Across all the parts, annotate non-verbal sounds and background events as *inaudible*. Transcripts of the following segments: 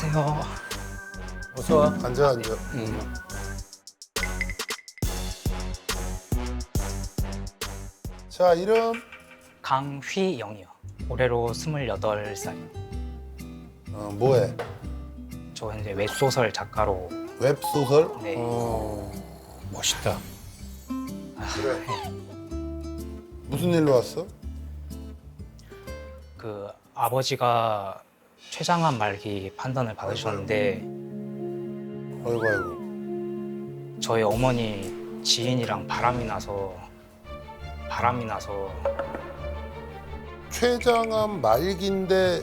안녕하세요. 어서 와. 앉아 앉아. 음. 자 이름 강휘영이요. 올해로 28살. 어, 뭐해? 저 현재 웹소설 작가로 웹 소설? 네, 어, 멋있다. 그래. 무슨 일로 왔어? 그 아버지가 췌장암 말기 판단을 받으셨는데 아이고 아이고. 저희 어머니 지인이랑 바람이 나서 바람이 나서 췌장암 말기인데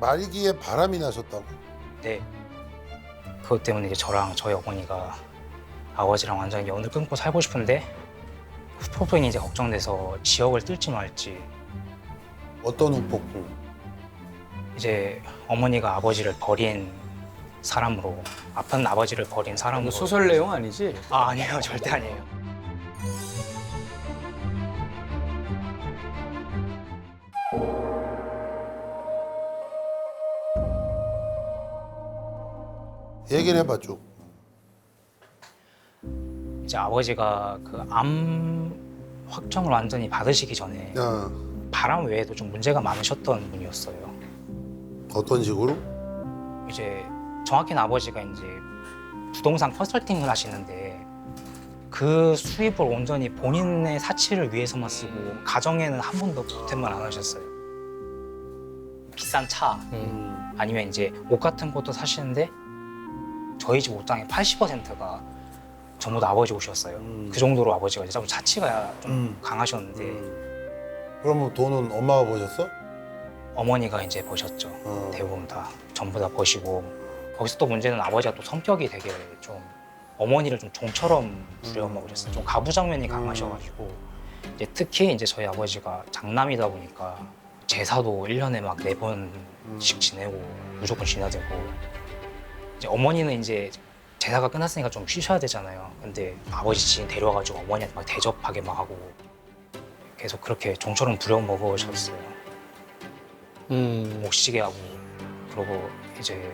말기에 바람이 나셨다고. 네 그것 때문에 이제 저랑 저희 어머니가 아버지랑 완전히 연을 끊고 살고 싶은데 후폭풍이 이제 걱정돼서 지역을 뜰지 말지 어떤 후폭풍? 이제 어머니가 아버지를 버린 사람으로 아픈 아버지를 버린 사람으로. 소설 내용 아니지? 아 아니에요. *laughs* 절대 아니에요. 얘기를 해봐 쭉. 이제 아버지가 그 암 확정을 완전히 받으시기 전에 야, 바람 외에도 좀 문제가 많으셨던 분이었어요 어떤 식으로? 이제 정확히는 아버지가 이제 부동산 컨설팅을 하시는데 그 수입을 온전히 본인의 사치를 위해서만 쓰고 가정에는 한 번도 보탬만 안 하셨어요 비싼 차 음. 아니면 이제 옷 같은 것도 사시는데 저희 집 옷장의 80%가 전부 다 아버지 옷이었어요. 음. 그 정도로 아버지가 이제 좀 자치가 좀 음. 강하셨는데 그러면 돈은 엄마가 버셨어? 어머니가 이제 버셨죠. 어. 대부분 다 전부 다 버시고 거기서 또 문제는 아버지가 또 성격이 되게 좀 어머니를 좀 종처럼 부려먹으셨어요. 좀 가부장면이 강하셔가지고 이제 특히 이제 저희 아버지가 장남이다 보니까 제사도 1년에 막 네 번씩 지내고 무조건 지내야 되고 이제 어머니는 이제 제사가 끝났으니까 좀 쉬셔야 되잖아요. 근데 아버지 지인 데려와가지고 어머니한테 막 대접하게 막 하고 계속 그렇게 종처럼 부려먹으셨어요. 음. 못 쉬게 하고 그러고 이제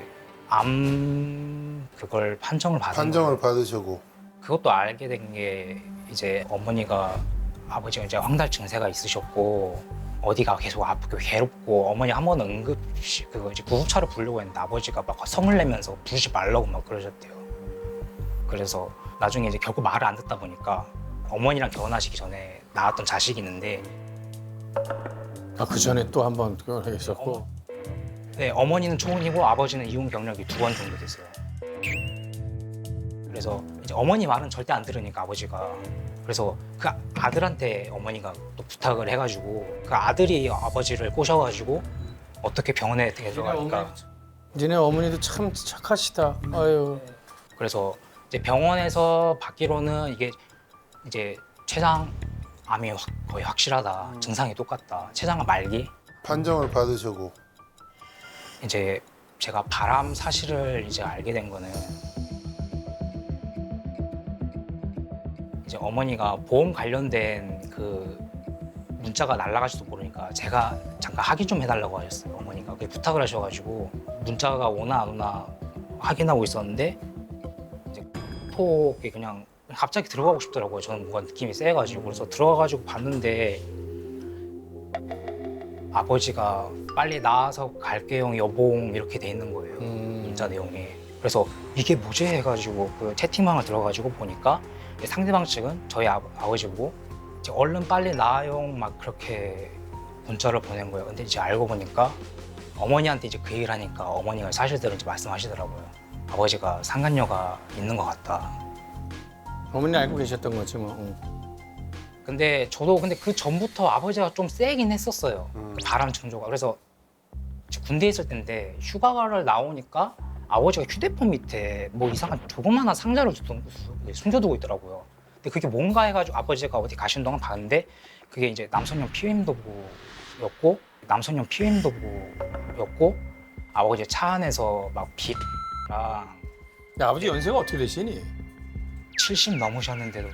암 그걸 판정을 받은 판정을 거예요. 받으시고. 그것도 알게 된 게 이제 어머니가 아버지가 이제 황달 증세가 있으셨고 어디가 계속 아프고 괴롭고 어머니 한 번은 응급실 그거 이제 구급차를 부르려고 했는데 아버지가 막 성을 내면서 부르지 말라고 막 그러셨대요. 그래서 나중에 이제 결국 말을 안 듣다 보니까 어머니랑 결혼하시기 전에 낳았던 자식이 있는데 아, 그 전에 또 한 번 결혼했었고. 네, 어머니는 초혼이고 아버지는 이혼 경력이 두 번 정도 됐어요. 그래서 이제 어머니 말은 절대 안 들으니까 아버지가 그래서 그 아들한테 어머니가 또 부탁을 해가지고 그 아들이 아버지를 꼬셔가지고 어떻게 병원에 데려가니까 니네 어머니도 참 착하시다. 아유. 그래서 이제 병원에서 받기로는 이게 이제 췌장 암이 확- 거의 확실하다. 증상이 똑같다. 췌장암 말기? 판정을 받으시고. 이제 제가 바람 사실을 이제 알게 된 거는 이제 어머니가 보험 관련된 그 문자가 날라갈지도 모르니까 제가 잠깐 확인 좀 해달라고 하셨어요 어머니가. 그 부탁을 하셔가지고 문자가 오나 안 오나 확인하고 있었는데 이제 톡이 그냥 갑자기 들어가고 싶더라고요. 저는 뭔가 느낌이 세가지고. 그래서 들어가가지고 봤는데 아버지가 빨리 나와서 갈게요 여봉 이렇게 돼 있는 거예요. 음. 문자 내용이. 그래서 이게 뭐지 해가지고 그 채팅방을 들어가지고 보니까 상대방 측은 저희 아, 아버지 보고 이제 얼른 빨리 나와요 막 그렇게 문자를 보낸 거예요. 근데 이제 알고 보니까 어머니한테 이제 그 얘기를 하니까 어머니가 사실대로 이제 말씀하시더라고요. 아버지가 상간녀가 있는 것 같다 어머니 알고 계셨던 거지 뭐. 응. 근데 저도 근데 그 전부터 아버지가 좀 세긴 했었어요. 음. 그 바람 청조가. 그래서 군대 에 있을 때인데 휴가를 나오니까 아버지가 휴대폰 밑에 뭐 이상한 조그마한 상자를 두던- 숨겨두고 있더라고요. 근데 그게 뭔가 해가지고 아버지가 어디 가신 동안 봤는데 그게 이제 남성용 피임도구였고 남성용 피임도구였고 아버지 차 안에서 막 비랑 야, 아버지 연세가 어떻게 되시니? 70 넘으셨는데도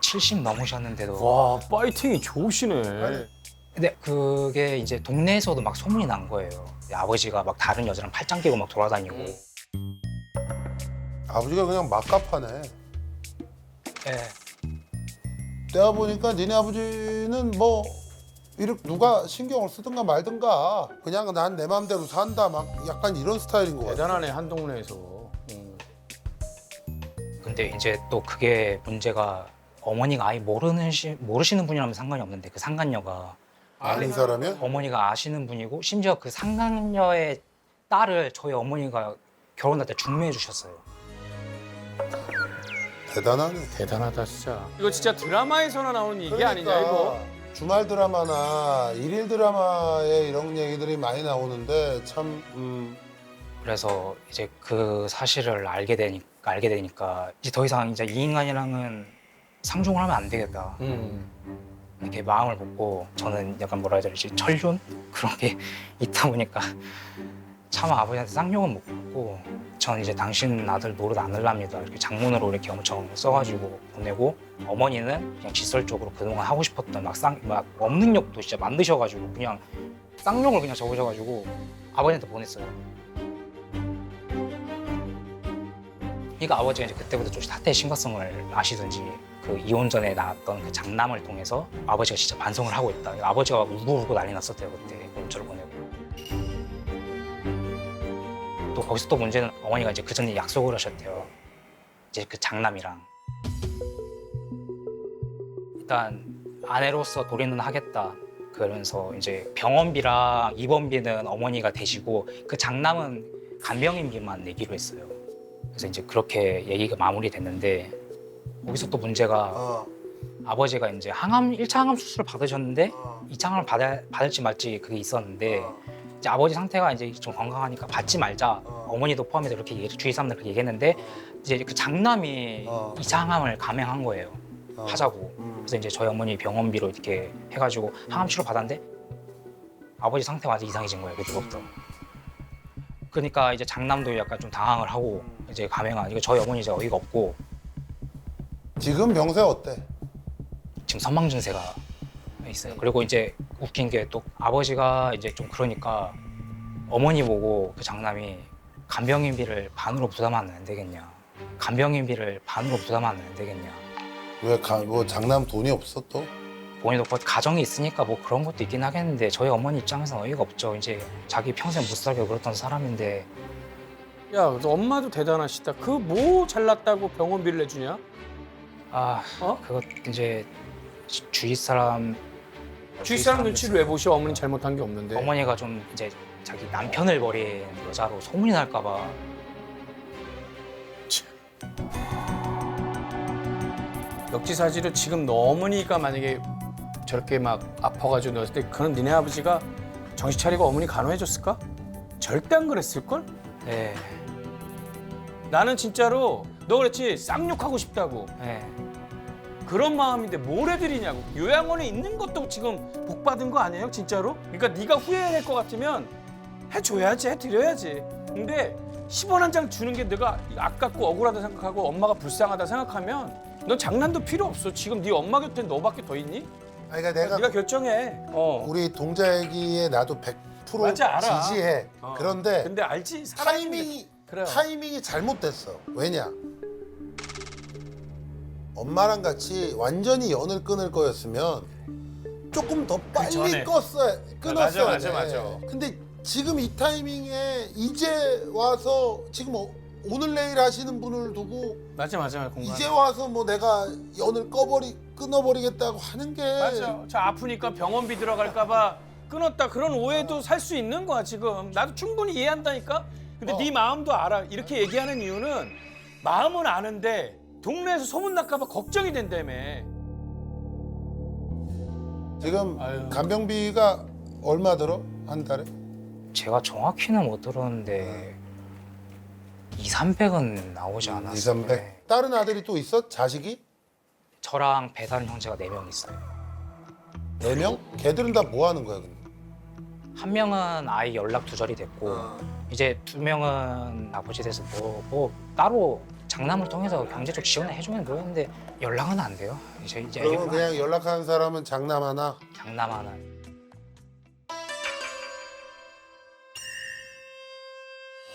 70 넘으셨는데도 와, 파이팅이 좋으시네. 근데 그게 이제 동네에서도 막 소문이 난 거예요. 아버지가 막 다른 여자랑 팔짱 끼고 막 돌아다니고. 아버지가 그냥 막갑하네. 예. 내가 보니까 니네 아버지는 뭐 이렇게 누가 신경을 쓰든가 말든가 그냥 난 내 마음대로 산다 막 약간 이런 스타일인 것 같아. 대단하네 한 동네에서. 음. 근데 이제 또 그게 문제가 어머니가 아예 모르는 시, 모르시는 분이라면 상관이 없는데 그 상간녀가 아는 사람이야? 어머니가 아시는 분이고 심지어 그 상간녀의 딸을 저희 어머니가 결혼할 때 중매해 주셨어요. 대단하네. 대단하다 진짜. 이거 진짜 드라마에서나 나오는 얘기 아니냐 이거? 그러니까 주말 드라마나 일일 드라마에 이런 얘기들이 많이 나오는데 참 음, 그래서 이제 그 사실을 알게 되니까 알게 되니까 이제 더 이상 이제 이 인간이랑은 상종을 하면 안 되겠다. 음. 이렇게 마음을 먹고 저는 약간 뭐라 해야 되지 철륜 그런 게 *laughs* 있다 보니까 차마 아버지한테 쌍욕은 못 먹고 저는 이제 당신 아들 노릇 안 할랍니다 이렇게 장문으로 이렇게 엄청 써가지고 보내고 어머니는 그냥 직설적으로 그동안 하고 싶었던 막 쌍 막 없는 욕도 진짜 만드셔가지고 그냥 쌍욕을 그냥 적으셔가지고 아버지한테 보냈어요. 그러니까 아버지가 이제 그때부터 좀 사태의 심각성을 아시든지 그 이혼 전에 나왔던 그 장남을 통해서 아버지가 진짜 반성을 하고 있다. 아버지가 울고 울고 난리 났었대요 그때 문자를 보내고. 또 거기서 또 문제는 어머니가 이제 그 전에 약속을 하셨대요. 이제 그 장남이랑 일단 아내로서 도리는 하겠다. 그러면서 이제 병원비랑 입원비는 어머니가 대시고 그 장남은 간병인비만 내기로 했어요. 그래서 이제 그렇게 얘기가 마무리됐는데 거기서 또 문제가 어, 아버지가 이제 항암 1차 항암 수술을 받으셨는데 어, 2차 항암을 받아, 받을지 말지 그게 있었는데 어. 이제 아버지 상태가 이제 좀 건강하니까 받지 말자 어. 어머니도 포함해서 그렇게 얘기, 주위 사람들 그렇게 얘기했는데 이제 그 장남이 어. 2차 항암을 감행한 거예요 어. 하자고 음. 그래서 이제 저희 어머니 병원비로 이렇게 해가지고 항암 치료 받았는데 아버지 상태가 완전 이상해진 거예요 그때부터 그러니까 이제 장남도 약간 좀 당황을 하고 이제 감행한 이거 저희 어머니 이제 어이가 없고 지금 병세 어때? 지금 선망 증세가 있어요. 그리고 이제 웃긴 게 또 아버지가 이제 좀 그러니까 어머니 보고 그 장남이 간병인비를 반으로 부담하면 안 되겠냐. 간병인비를 반으로 부담하면 안 되겠냐. 왜뭐 장남 돈이 없어 또? 본인도 뭐 가정이 있으니까 뭐 그런 것도 있긴 하겠는데 저희 어머니 입장에서는 어이가 없죠. 이제 자기 평생 못 살게 그랬던 사람인데 야, 너 엄마도 대단하시다. 그 뭐 잘났다고 병원비를 내주냐? 아 어? 그거 이제 주위 사람 주위 사람 눈치를 왜 보셔? 어머니 잘못한 게 없는데. 어머니가 좀 이제 자기 남편을 버린 여자로 소문이 날까봐 역지사지를 지금 너 어머니가 만약에 저렇게 막 아파가지고 넣었을 때 그는 니네 아버지가 정신 차리고 어머니 간호해줬을까? 절대 안 그랬을걸? 네, 나는 진짜로 너 그랬지 쌍욕하고 싶다고 네. 그런 마음인데 뭘 해드리냐고 요양원에 있는 것도 지금 복 받은 거 아니에요 진짜로? 그러니까 네가 후회할 것 같으면 해줘야지 해드려야지 근데 10원 한 장 주는 게 내가 아깝고 억울하다 생각하고 엄마가 불쌍하다 생각하면 넌 장난도 필요 없어 지금 네 엄마 곁에 너밖에 더 있니? 아니 그러니까 내가 네가 결정해 어. 우리 동자 얘기에 나도 100% 맞아, 알아. 지지해. 어. 그런데 근데 알지? 타이밍이 그래요. 타이밍이 잘못됐어. 왜냐? 엄마랑 같이 완전히 연을 끊을 거였으면 조금 더 빨리 전에. 껐어야 끊었어야 맞아, 돼. 맞아, 맞아. 근데 지금 이 타이밍에 이제 와서 지금 어- 오늘 내일 하시는 분을 두고 맞아 맞아 맞아. 공감 이제 와서 뭐 내가 연을 꺼버리 끊어버리겠다고 하는 게 맞아. 저 아프니까 병원비 들어갈까봐 끊었다. 그런 오해도 살 수 있는 거야 지금. 나도 충분히 이해한다니까? 근데 어. 네 마음도 알아. 이렇게 얘기하는 이유는 마음은 아는데 동네에서 소문 날까봐 걱정이 된다며. 지금 아유. 간병비가 얼마 들어? 한 달에? 제가 정확히는 못 들었는데 2, 300은 나오지 2, 않았어요. 300. 네. 다른 아들이 또 있어? 자식이? 저랑 배다른 형제가 4명 있어요. 네 명? 걔들은 다 뭐 하는 거야 근데? 한 명은 아예 연락 두절이 됐고 이제 두 명은 아버지 돼서 뭐, 뭐 따로 장남을 통해서 경제적 지원을 해주면 모르는데 연락은 안 돼요. 이제 이제 그러면 애기 그냥 연락하는 사람은 장남 하나? 장남 하나.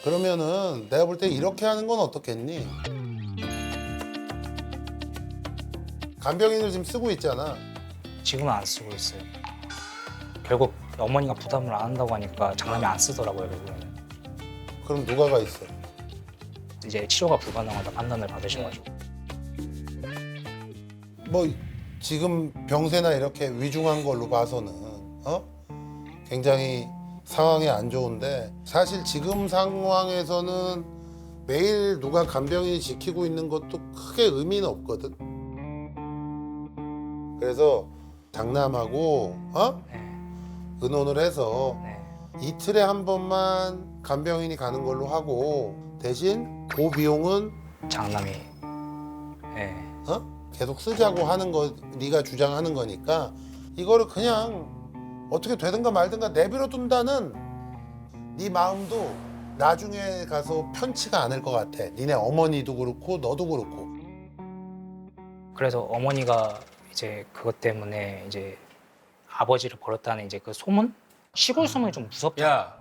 그러면은 내가 볼 때 이렇게 하는 건 어떻겠니? 간병인을 지금 쓰고 있잖아. 지금은 안 쓰고 있어요. 결국 어머니가 부담을 안 한다고 하니까 장남이 안 쓰더라고요. 결국에는. 그럼 누가 가 있어? 이제 치료가 불가능하다 판단을 받으셔가지고 뭐 지금 병세나 이렇게 위중한 걸로 봐서는 어? 굉장히 상황이 안 좋은데 사실 지금 상황에서는 매일 누가 간병인이 지키고 있는 것도 크게 의미는 없거든. 그래서 장남하고 어? 네, 의논을 해서 네. 이틀에 한 번만 간병인이 가는 걸로 하고 대신 그 비용은 장남이 네. 어? 계속 쓰자고 하는 거 네가 주장하는 거니까 이거를 그냥 어떻게 되든가 말든가 내버려 둔다는 네 마음도 나중에 가서 편치가 않을 것 같아. 니네 어머니도 그렇고 너도 그렇고. 그래서 어머니가 이제 그것 때문에 이제 아버지를 버렸다는 이제 그 소문 시골 소문이 좀 무섭죠. 야.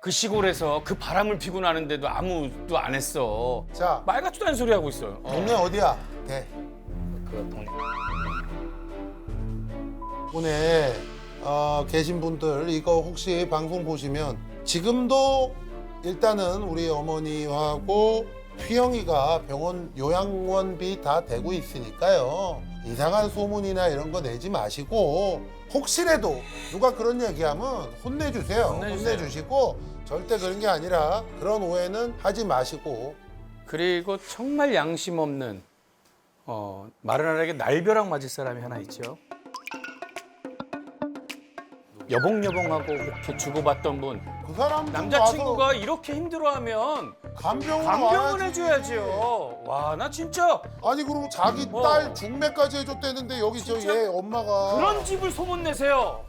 그 시골에서 그 바람을 피고 나는데도 아무도 안 했어. 자, 말 같지도 않은 소리 하고 있어요. 어. 동네 어디야? 네. 그 동네 오늘 어, 계신 분들 이거 혹시 방송 보시면 지금도 일단은 우리 어머니하고 휘영이가 병원 요양원비 다 대고 있으니까요 이상한 소문이나 이런 거 내지 마시고 혹시라도 누가 그런 얘기하면 혼내주세요 혼내주세요. 혼내주시고 절대 그런 게 아니라 그런 오해는 하지 마시고 그리고 정말 양심 없는 어, 마른하게 날벼락 맞을 사람이 하나 있죠. 여봉여봉하고 이렇게 주고받던 분 그 사람 남자친구가 이렇게 힘들어하면 간병을 간병을 와야지. 해줘야지요. 와 나 진짜 아니 그리고 자기 어. 딸 중매까지 해줬대는데 여기 저 진짜? 얘 엄마가 그런 집을 소문 내세요.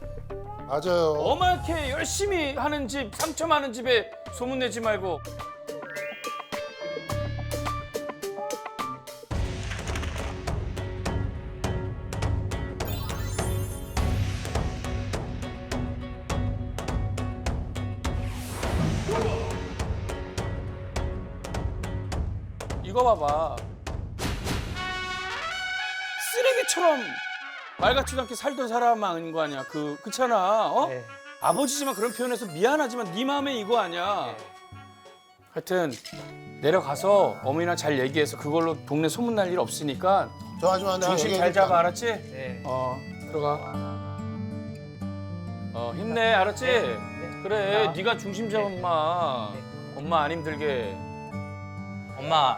맞아요. 어마하게 열심히 하는 집, 상처 많은 집에 소문 내지 말고. 봐봐. 쓰레기처럼 말 같지도 않게 살던 사람 아닌 거 아니야. 그 그렇잖아. 어? 네. 아버지지만 그런 표현해서 미안하지만 네 마음에 이거 아니야. 하여튼 내려가서 어머니랑 잘 얘기해서 그걸로 동네 소문 날 일 없으니까 저 하지만 내가 중심 잘. 잡아 알았지? 네. 어 들어가. 어 힘내 알았지? 네. 그래 나. 네가 중심 잡아 엄마. 네. 엄마 안 힘들게. 엄마,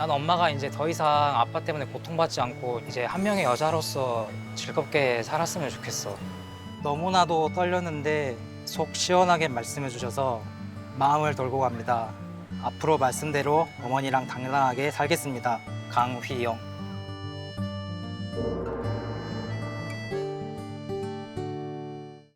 난 엄마가 이제 더 이상 아빠 때문에 고통받지 않고 이제 한 명의 여자로서 즐겁게 살았으면 좋겠어. 너무나도 떨렸는데 속 시원하게 말씀해 주셔서 마음을 돌고 갑니다. 앞으로 말씀대로 어머니랑 당당하게 살겠습니다. 강휘영.